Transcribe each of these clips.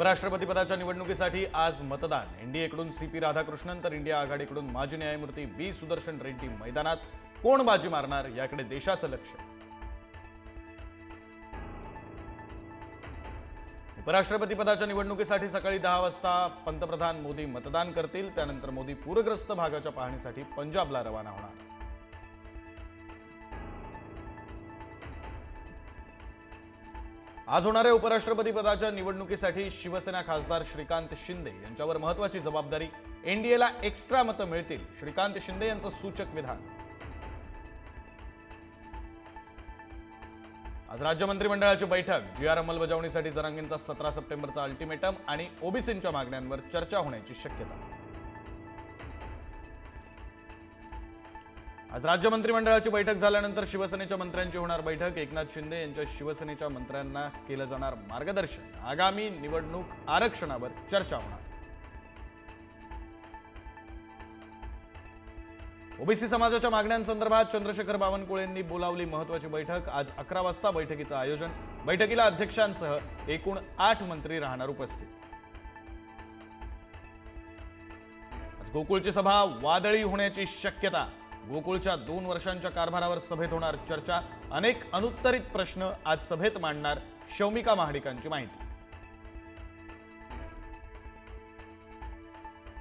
उपराष्ट्रपतीपदाच्या निवडणुकीसाठी आज मतदान. एनडीएकडून सी पी राधाकृष्णन तर इंडिया आघाडीकडून माजी न्यायमूर्ती बी सुदर्शन रेड्डी मैदानात. कोण बाजी मारणार? याकडे देशाचं लक्ष. उपराष्ट्रपती पदाच्या निवडणुकीसाठी सकाळी दहा वाजता पंतप्रधान मोदी मतदान करतील. त्यानंतर मोदी पूरग्रस्त भागाच्या पाहणीसाठी पंजाबला रवाना होणार. आज होणाऱ्या उपराष्ट्रपती पदाच्या निवडणुकीसाठी शिवसेना खासदार श्रीकांत शिंदे यांच्यावर महत्वाची जबाबदारी. एनडीएला एक्स्ट्रा मतं मिळतील श्रीकांत शिंदे यांचं सूचक विधान. आज राज्य मंत्रिमंडळाची बैठक जी आर अंमलबजावणीसाठी जरांगींचा सतरा सप्टेंबरचा अल्टिमेटम आणि ओबीसींच्या मागण्यांवर चर्चा होण्याची शक्यता. आज राज्य मंत्रिमंडळाची बैठक झाल्यानंतर शिवसेनेच्या मंत्र्यांची होणार बैठक. एकनाथ शिंदे यांच्या शिवसेनेच्या मंत्र्यांना केलं जाणार मार्गदर्शन. आगामी निवडणूक आरक्षणावर चर्चा होणार. ओबीसी समाजाच्या मागण्यांसंदर्भात चंद्रशेखर बावनकुळेंनी बोलावली महत्वाची बैठक. आज अकरा वाजता बैठकीचं आयोजन. बैठकीला अध्यक्षांसह एकूण आठ मंत्री राहणार उपस्थित. आज गोकुळची सभा वादळी होण्याची शक्यता गोकुळच्या दोन वर्षांच्या कारभारावर सभेत होणार चर्चा. अनेक अनुत्तरित प्रश्न आज सभेत मांडणार शौमिका महाडिकांची माहिती.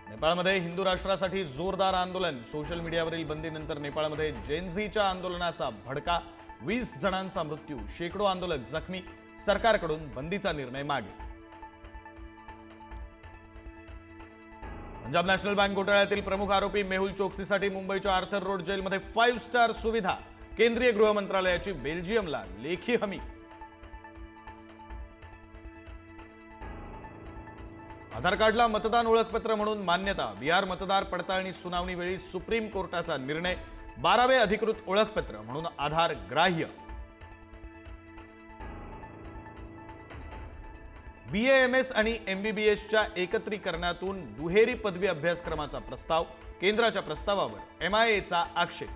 नेपाळमध्ये हिंदू राष्ट्रासाठी जोरदार आंदोलन. सोशल मीडियावरील बंदीनंतर नेपाळमध्ये जेनझीच्या आंदोलनाचा भडका. वीस जणांचा मृत्यू शेकडो आंदोलक जखमी. सरकारकडून बंदीचा निर्णय मागे. पंजाब नॅशनल बँक घोटाळ्यातील प्रमुख आरोपी मेहुल चोक्सीसाठी मुंबईच्या आर्थर रोड जेलमध्ये फाईव्ह स्टार सुविधा. केंद्रीय गृह मंत्रालयाची बेल्जियमला लेखी हमी. आधार कार्डला मतदान ओळखपत्र म्हणून मान्यता. बिहार मतदार पडताळणी सुनावणीवेळी सुप्रीम कोर्टाचा निर्णय. बारावे अधिकृत ओळखपत्र म्हणून आधार ग्राह्य. बी एम एस आणि एमबीबीएसच्या एकत्रीकरणातून दुहेरी पदवी अभ्यासक्रमाचा प्रस्ताव केंद्राच्या प्रस्तावावर एम आय एचा आक्षेप.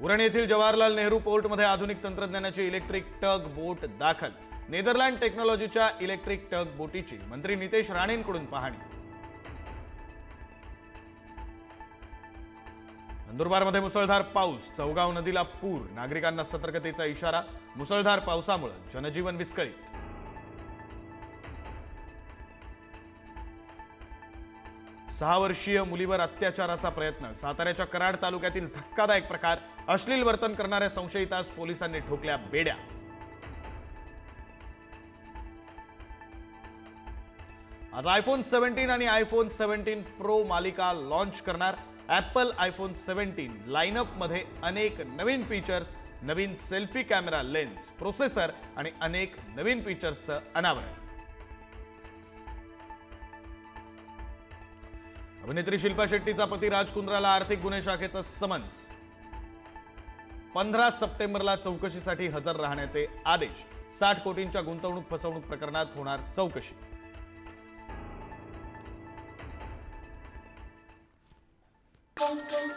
उरण येथील जवाहरलाल नेहरू पोर्टमध्ये आधुनिक तंत्रज्ञानाची इलेक्ट्रिक टग बोट दाखल. नेदरलँड टेक्नॉलॉजीच्या इलेक्ट्रिक टग बोटीची मंत्री नितेश राणेंकडून पाहणी. नंदुरबारमध्ये मुसळधार पाऊस चौगाव नदीला पूर नागरिकांना सतर्कतेचा इशारा मुसळधार पावसामुळे जनजीवन विस्कळीत. सहा वर्षीय मुलीवर अत्याचाराचा प्रयत्न साताऱ्याच्या कराड तालुक्यातील धक्कादायक प्रकार अश्लील वर्तन करणाऱ्या संशयितास पोलिसांनी ठोकल्या बेड्या. आज आयफोन सेव्हन्टीन आणि आयफोन सेव्हन्टीन प्रो मालिका लॉन्च करणार ॲपल आयफोन सेव्हन्टीन लाईनअपमध्ये अनेक नवीन फीचर्स नवीन सेल्फी कॅमेरा लेन्स प्रोसेसर आणि अनेक नवीन फीचर्सचं अनावरण. अभिनेत्री शिल्पा शेट्टीचा पती राज कुंद्राला आर्थिक गुन्हे शाखेचं समन्स पंधरा सप्टेंबरला चौकशीसाठी हजर राहण्याचे आदेश. साठ कोटींच्या गुंतवणूक फसवणूक प्रकरणात होणार चौकशी. dun, dun.